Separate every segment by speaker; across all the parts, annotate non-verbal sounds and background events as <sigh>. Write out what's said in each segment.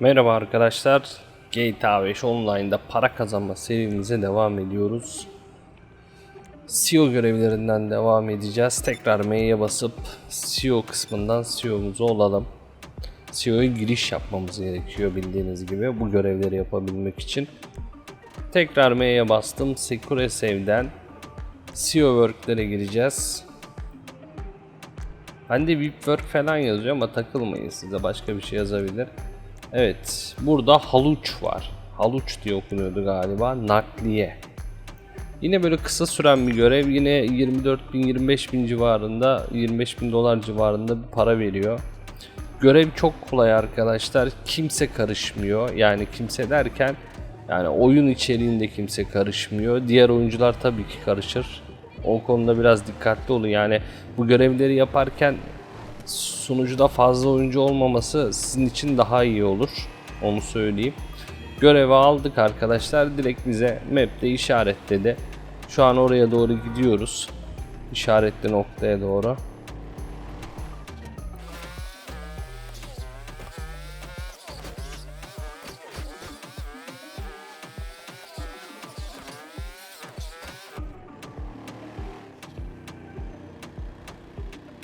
Speaker 1: Merhaba arkadaşlar. GTA 5 Online'da para kazanma serimize devam ediyoruz. CEO görevlerinden devam edeceğiz. Tekrar M'ye basıp CEO kısmından CEO'muzu olalım. CEO'ya giriş yapmamız gerekiyor bildiğiniz gibi bu görevleri yapabilmek için. Tekrar M'ye bastım. Secure Save'den CEO Work'lere gireceğiz. Bende VIP Work falan yazıyor ama takılmayın size başka bir şey yazabilir. Evet burada haluç var. Haluç diye okunuyordu galiba. Nakliye. Yine böyle kısa süren bir görev. Yine 24 bin 25 bin civarında 25 bin dolar civarında bir para veriyor. Görev çok kolay arkadaşlar. Kimse karışmıyor. Yani kimse derken yani oyun içeriğinde kimse karışmıyor. Diğer oyuncular tabii ki karışır. O konuda biraz dikkatli olun. Yani bu görevleri yaparken sunucuda fazla oyuncu olmaması sizin için daha iyi olur. Onu söyleyeyim. Görevi aldık arkadaşlar. Direkt bize map'te işaretledi. Şu an oraya doğru gidiyoruz. İşaretli noktaya doğru.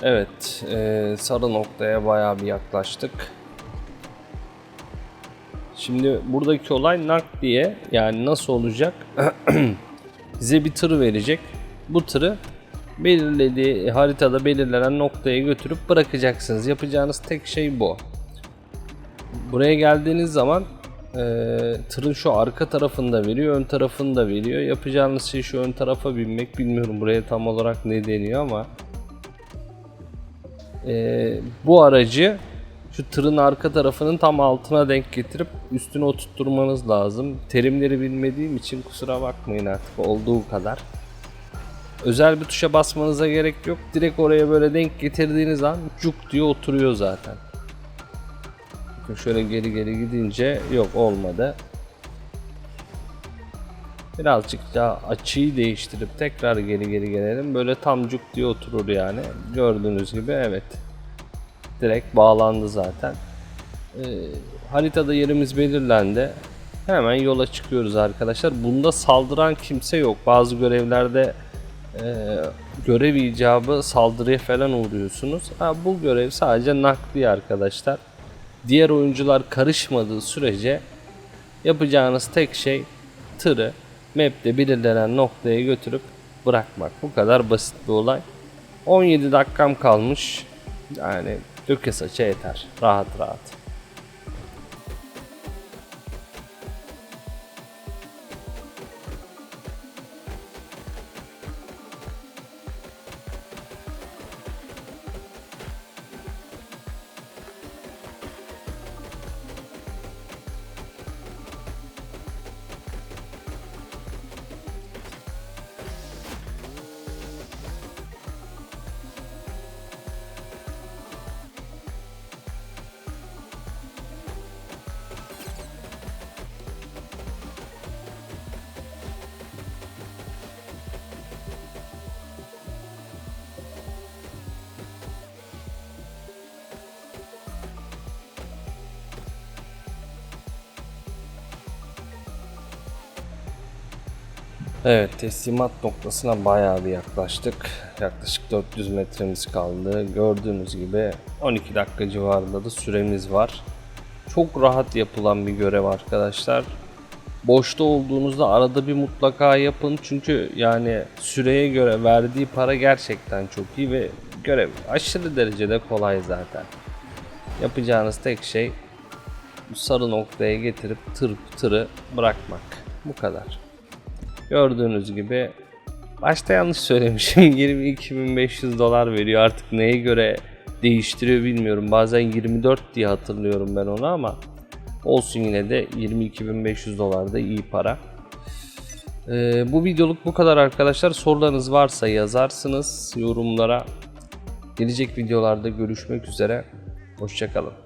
Speaker 1: Evet, e, sarı noktaya bayağı bir yaklaştık. Şimdi buradaki olay nakliye yani nasıl olacak? <clears throat> Bize bir tır verecek. Bu tırı belirlediği haritada belirlenen noktaya götürüp bırakacaksınız. Yapacağınız tek şey bu. Buraya geldiğiniz zaman e, tırın şu arka tarafında veriyor, ön tarafında veriyor. Yapacağınız şey şu ön tarafa binmek. Bilmiyorum buraya tam olarak ne deniyor ama e, bu aracı şu tırın arka tarafının tam altına denk getirip üstüne oturtturmanız lazım. Terimleri bilmediğim için kusura bakmayın artık olduğu kadar. Özel bir tuşa basmanıza gerek yok. Direkt oraya böyle denk getirdiğiniz an cuk diye oturuyor zaten. Şöyle geri geri gidince yok olmadı. Birazcık daha açıyı değiştirip tekrar geri geri gelelim. Böyle tam cuk diye oturur yani. Gördüğünüz gibi evet. Direkt bağlandı zaten. Ee, haritada yerimiz belirlendi. Hemen yola çıkıyoruz arkadaşlar. Bunda saldıran kimse yok. Bazı görevlerde e, görev icabı saldırıya falan uğruyorsunuz. Ha, bu görev sadece nakliye arkadaşlar. Diğer oyuncular karışmadığı sürece yapacağınız tek şey tırı map'te belirlenen noktaya götürüp bırakmak. Bu kadar basit bir olay. 17 dakikam kalmış. Yani döke saça yeter. Rahat rahat. Evet teslimat noktasına bayağı bir yaklaştık. Yaklaşık 400 metremiz kaldı. Gördüğünüz gibi 12 dakika civarında da süremiz var. Çok rahat yapılan bir görev arkadaşlar. Boşta olduğunuzda arada bir mutlaka yapın. Çünkü yani süreye göre verdiği para gerçekten çok iyi ve görev aşırı derecede kolay zaten. Yapacağınız tek şey sarı noktaya getirip tır tırı bırakmak. Bu kadar. Gördüğünüz gibi başta yanlış söylemişim. <laughs> 22.500 dolar veriyor artık neye göre değiştiriyor bilmiyorum. Bazen 24 diye hatırlıyorum ben onu ama olsun yine de 22.500 dolar da iyi para. Ee, bu videoluk bu kadar arkadaşlar. Sorularınız varsa yazarsınız yorumlara. Gelecek videolarda görüşmek üzere. Hoşçakalın.